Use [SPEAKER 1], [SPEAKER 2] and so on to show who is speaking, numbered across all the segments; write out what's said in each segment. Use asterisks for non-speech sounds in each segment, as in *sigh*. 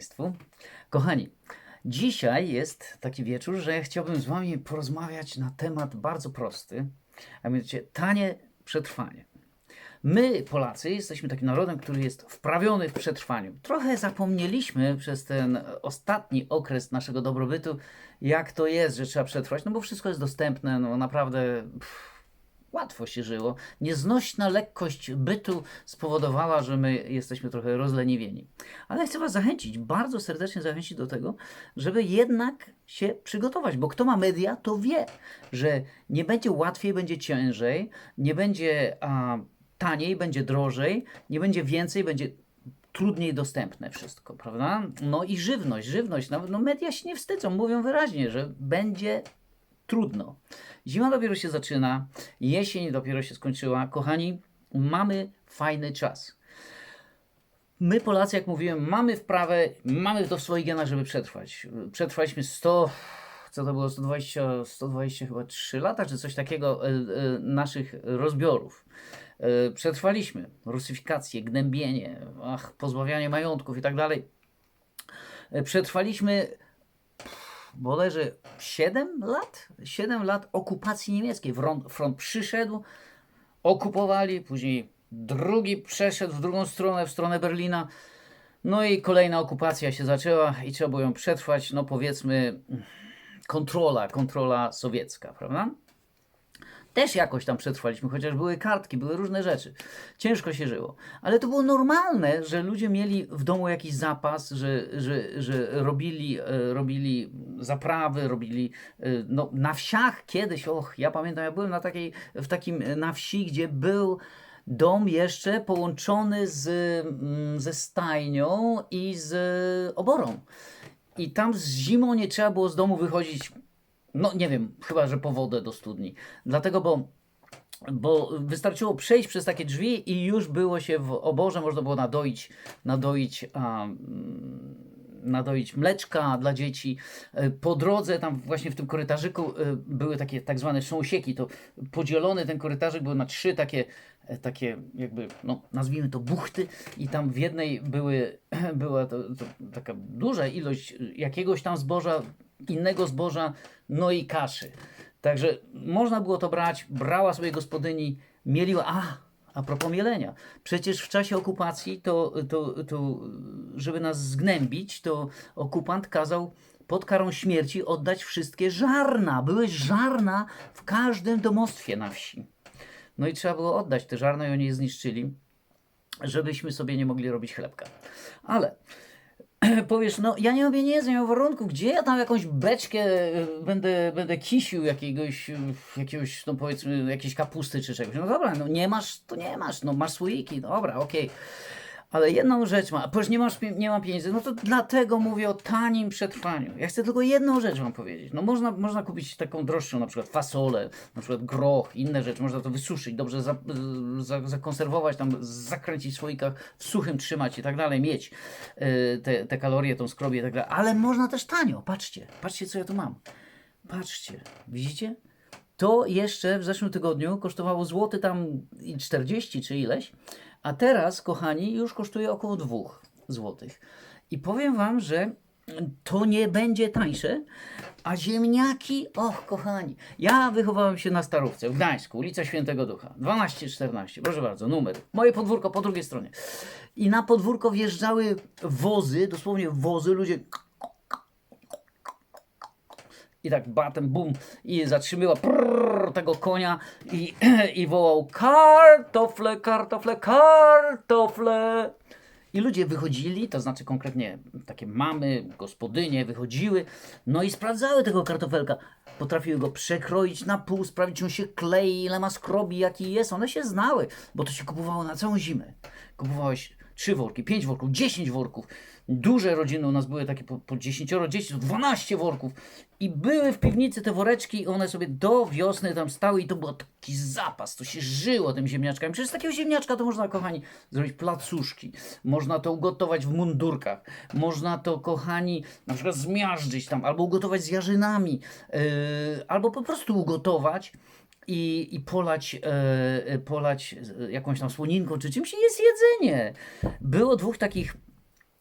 [SPEAKER 1] Państwu. Kochani, dzisiaj jest taki wieczór, że chciałbym z Wami porozmawiać na temat bardzo prosty, a mianowicie tanie przetrwanie. My, Polacy, jesteśmy takim narodem, który jest wprawiony w przetrwaniu. Trochę zapomnieliśmy przez ten ostatni okres naszego dobrobytu, jak to jest, że trzeba przetrwać, no bo wszystko jest dostępne, no naprawdę pff, łatwo się żyło. Nieznośna lekkość bytu spowodowała, że my jesteśmy trochę rozleniwieni. Ale chcę Was zachęcić, bardzo serdecznie zachęcić do tego, żeby jednak się przygotować, bo kto ma media, to wie, że nie będzie łatwiej, będzie ciężej, nie będzie a, taniej, będzie drożej, nie będzie więcej, będzie trudniej dostępne wszystko, prawda? No i żywność, żywność, nawet no media się nie wstydzą, mówią wyraźnie, że będzie trudno. Zima dopiero się zaczyna, jesień dopiero się skończyła. Kochani, mamy fajny czas. My Polacy, jak mówiłem, mamy wprawę, mamy to w swoich genach, żeby przetrwać. Przetrwaliśmy 100, co to było, 120, 120 chyba 3 lata, czy coś takiego e, e, naszych rozbiorów. E, Przetrwaliśmy rusyfikację, gnębienie, ach, pozbawianie majątków i tak dalej. Przetrwaliśmy bodajże 7 lat? 7 lat okupacji niemieckiej. Front, front przyszedł, okupowali, później drugi przeszedł w drugą stronę, w stronę Berlina. No i kolejna okupacja się zaczęła i trzeba było ją przetrwać, no powiedzmy, kontrola, kontrola sowiecka, prawda? Też jakoś tam przetrwaliśmy, chociaż były kartki, były różne rzeczy. Ciężko się żyło. Ale to było normalne, że ludzie mieli w domu jakiś zapas, że, że, że robili, e, robili zaprawy, robili e, no, na wsiach kiedyś, och, ja pamiętam, ja byłem na takiej, w takim e, na wsi, gdzie był dom jeszcze połączony z, mm, ze stajnią i z oborą. I tam z zimą nie trzeba było z domu wychodzić no nie wiem, chyba że po wodę do studni. Dlatego, bo, bo wystarczyło przejść przez takie drzwi i już było się w oborze, można było nadoić, nadoić, a, mm, nadoić mleczka dla dzieci. E, Po drodze, tam właśnie w tym korytarzyku e, były takie tak zwane sąsieki, to podzielony ten korytarzyk był na trzy takie, e, takie jakby, no nazwijmy to buchty i tam w jednej były, *clears throat* była to, to taka duża ilość jakiegoś tam zboża, innego zboża, no i kaszy. Także można było to brać, brała sobie gospodyni, mieliła, a, a propos mielenia, przecież w czasie okupacji to, to, to żeby nas zgnębić, to okupant kazał pod karą śmierci oddać wszystkie żarna. Były żarna w każdym domostwie na wsi. No i trzeba było oddać te żarna i oni je zniszczyli, żebyśmy sobie nie mogli robić chlebka. Ale *clears throat* powiesz, no ja nie mam pieniędzy, nie mam warunków, gdzie ja tam jakąś beczkę y, będę, będę kisił jakiegoś, y, jakiegoś, no powiedzmy, jakiejś kapusty czy czegoś. No dobra, no nie masz, to nie masz, no masz słoiki, dobra, okej. Ale jedną rzecz ma, ponieważ nie, masz, nie ma pieniędzy, no to dlatego mówię o tanim przetrwaniu. Ja chcę tylko jedną rzecz wam powiedzieć. No można, można kupić taką droższą, na przykład fasolę, na przykład groch, inne rzeczy, można to wysuszyć, dobrze za, za, zakonserwować, tam zakręcić w słoikach, w suchym trzymać i tak dalej, mieć y, te, te kalorie, tą skrobię i tak dalej. Ale można też tanio, patrzcie, patrzcie co ja tu mam. Patrzcie, widzicie? To jeszcze w zeszłym tygodniu kosztowało złoty tam i 40 czy ileś, a teraz, kochani, już kosztuje około 2 złotych. I powiem Wam, że to nie będzie tańsze, a ziemniaki, och kochani, ja wychowałem się na Starówce w Gdańsku, ulica Świętego Ducha, 12-14, proszę bardzo, numer. Moje podwórko po drugiej stronie. I na podwórko wjeżdżały wozy, dosłownie wozy, ludzie i tak batem, bum, i zatrzymyła prrr, tego konia i, *clears throat* i wołał kartofle, kartofle, kartofle. I ludzie wychodzili, to znaczy konkretnie takie mamy, gospodynie wychodziły, no i sprawdzały tego kartofelka. Potrafiły go przekroić na pół, sprawdzić, czy on się klei, ile ma skrobi, jaki jest. One się znały, bo to się kupowało na całą zimę. Kupowałeś trzy worki, pięć worków, dziesięć worków. Duże rodziny u nas były takie po, po 10 dzieci, to 12 worków. I były w piwnicy te woreczki, i one sobie do wiosny tam stały i to był taki zapas, to się żyło tym ziemniaczkami. Przecież z takiego ziemniaczka to można, kochani, zrobić placuszki. Można to ugotować w mundurkach. Można to, kochani, na przykład zmiażdżyć tam, albo ugotować z jarzynami, yy, albo po prostu ugotować i, i polać, e, e, polać e, jakąś tam słoninką czy czymś jest jedzenie. Było dwóch takich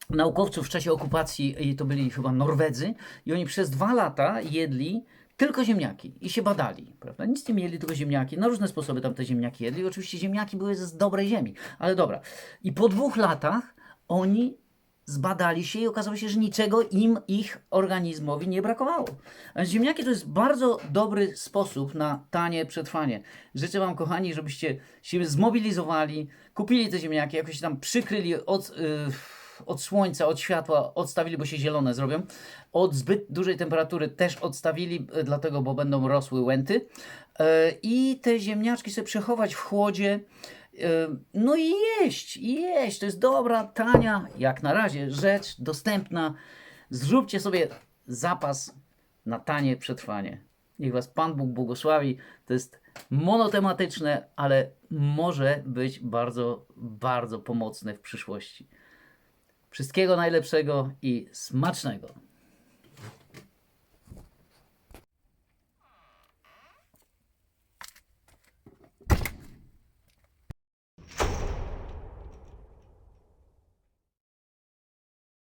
[SPEAKER 1] naukowców w czasie okupacji, i to byli chyba Norwedzy, i oni przez dwa lata jedli tylko ziemniaki i się badali, prawda? Nic nie mieli, tylko ziemniaki. Na różne sposoby tam te ziemniaki jedli. Oczywiście ziemniaki były z dobrej ziemi, ale dobra. I po dwóch latach oni zbadali się i okazało się, że niczego im, ich organizmowi nie brakowało. Ziemniaki to jest bardzo dobry sposób na tanie przetrwanie. Życzę Wam, kochani, żebyście się zmobilizowali, kupili te ziemniaki, jakoś tam przykryli od, yy, od słońca, od światła, odstawili, bo się zielone zrobią. Od zbyt dużej temperatury też odstawili, yy, dlatego, bo będą rosły łęty. Yy, I te ziemniaczki sobie przechować w chłodzie. No i jeść, jeść. To jest dobra, tania, jak na razie, rzecz dostępna. Zróbcie sobie zapas na tanie przetrwanie. Niech Was Pan Bóg błogosławi. To jest monotematyczne, ale może być bardzo, bardzo pomocne w przyszłości. Wszystkiego najlepszego i smacznego.